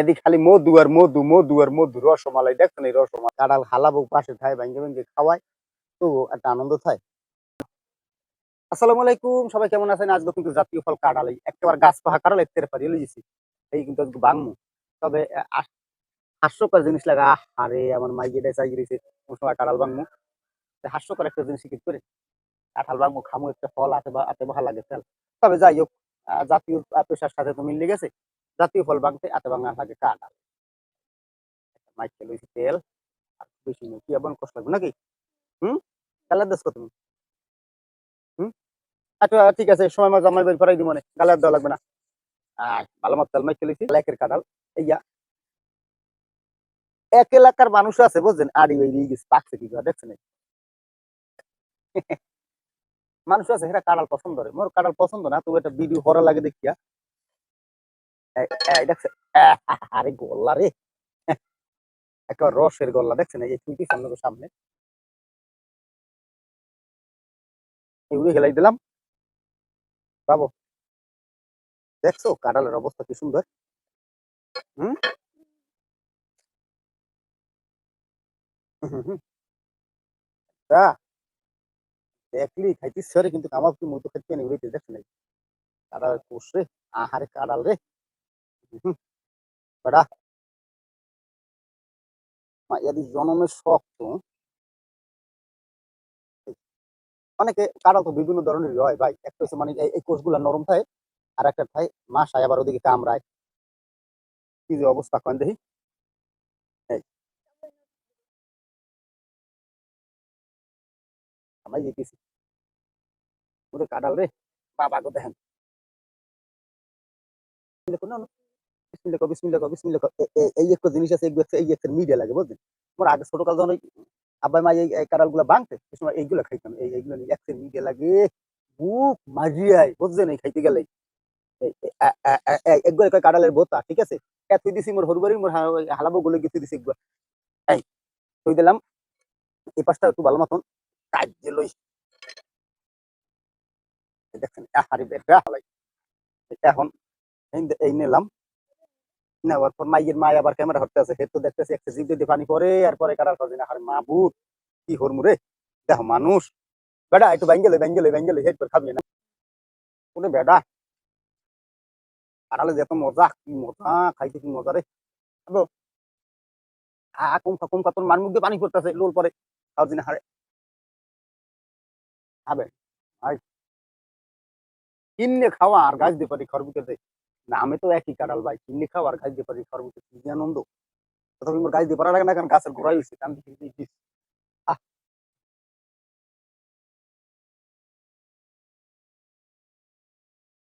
এদিকে খালি মধু আর মধু মধু আর মধু রসমালাই দেখছেন এই রসমালাই কাঁঠাল হালাবো, পাশে খায় ভাঙ্গে ভাঙ্গে খাওয়ায়। তো একটা আনন্দ থাকে আসসালামু আলাইকুম, সবাই কেমন আছেন? আজকে কিন্তু জাতীয় ফল এই একেবারে গাছ পাহা কাঁঠাল একতে পারি লিয়েছি এই কিন্তু আজকে বাংমু তবে হাস্যকর জিনিস লাগা আরে, আমার মাই যেটা চাই গেছে কোন সময় কাঁঠাল বাংমু হাস্যকর একটা জিনিস কি করে। কাঁঠাল বাংমু খামু, একটা ফল আছে বা এত ভালো লাগে, তেল। তবে যাই হোক জাতীয় পেশার সাথে তো মিলে গেছে জাতীয় ফল বাংতে এত বাংলা লাগে কাঁঠাল। মাইকে লইছি তেল, আর বেশি নেই। কি আবার কষ্ট লাগবে নাকি? হুম? কালার দেশ তুমি হুম? আচ্ছা ঠিক আছে, সময় মতো আমার বের করাই দিব মনে কালার দেওয়া লাগবে না। ভালো মতো তেল মাইকে লইছি। লেকের কাঁঠাল এইয়া এক এলাকার মানুষ আছে, বুঝছেন? আড়ি বেরিয়ে গেছে, পাকছে কি দেখছেন মানুষ আছে সেটা কাঁঠাল পছন্দ করে। মোর কাঁঠাল পছন্দ না, তবু একটা ভিডিও করা লাগে দেখিয়া। এই, এই দেখছে আহ, আরে গোল্লা রে। একটা রসের গল্লা দেখছেন? এই যে তুইটি সামনে সামনে। এগুলি হেলাই দিলাম। বাবু দেখছ কাঁঠালের অবস্থা কি সুন্দর? হুম। তা দেখলি খাইতে সরে কিন্তু আমার কি মতো খাইতে নেই দেখছেন এই কাঁঠালের কোষ রে আহারে কাঁঠাল রে। বেটা। এদি অনেকে তো বিভিন্ন ধরনের হয় ভাই। একটা হচ্ছে মানে এই- নরম থাকে, আর একটা থাকে আবার ওদিকে কামড়ায়। কি যে অবস্থা কন দেখি। কাঁঠাল রে বাবা গো দেখেন বিসমিল্লাহ করো। এ- এ- এই একটা জিনিস আছে এই একটা মিডিয়া লাগে, বুঝলেন? আমার আগে ছোট যখন আব্বাই মা এই এই কাঁঠালগুলা বাংতে সে সময় এইগুলা খাইতাম, এই, এইগুলো নিয়ে একটা মিডিয়া লাগে, বুক মাজিয়ায় বুঝছেন এই খাইতে গেলে একবার কয় বোতা, ঠিক আছে? এ তুই দিছি মোর হরবারি, মোর হালাবো গুলো গেছে দিছি একবার এই তুই দিলাম। এই পাশটা একটু ভালো মতন কাজ এই দেখছেন এখন এই নিলাম। নেওয়ার পর মাইয়ের মা আবার ক্যামেরা ধরতে আছে সে তো দেখতেছে একটা জিভ দিয়ে পানি পরে আর পরে কারার কাজে না আরে মা বুট কি হরমু রে? মানুষ। বেটা, একটু ব্যাঙ্গেলে ব্যাঙ্গেলে ব্যাঙ্গেলে হেড করে খাবি না। ওরে বেটা। আড়ালে যেত মজা, কি মজা, খাইতে কি মজা রে। কম কম কাতর মান মুখ দিয়ে পানি পড়তেছে লোল পরে। খাওয়ার দিনে হারে খাবে কিনে খাওয়া আর গাছ দিয়ে পারি খরবুতে আমি তো একই কাঁঠাল ভাই কিনে খাওয়ার গাছ দিয়ে পারি সর্বোচ্চ আনন্দ। তথাপি আমার গাছ দিয়ে পারা লাগে না, কারণ গাছের গোড়াই হয়েছে দিস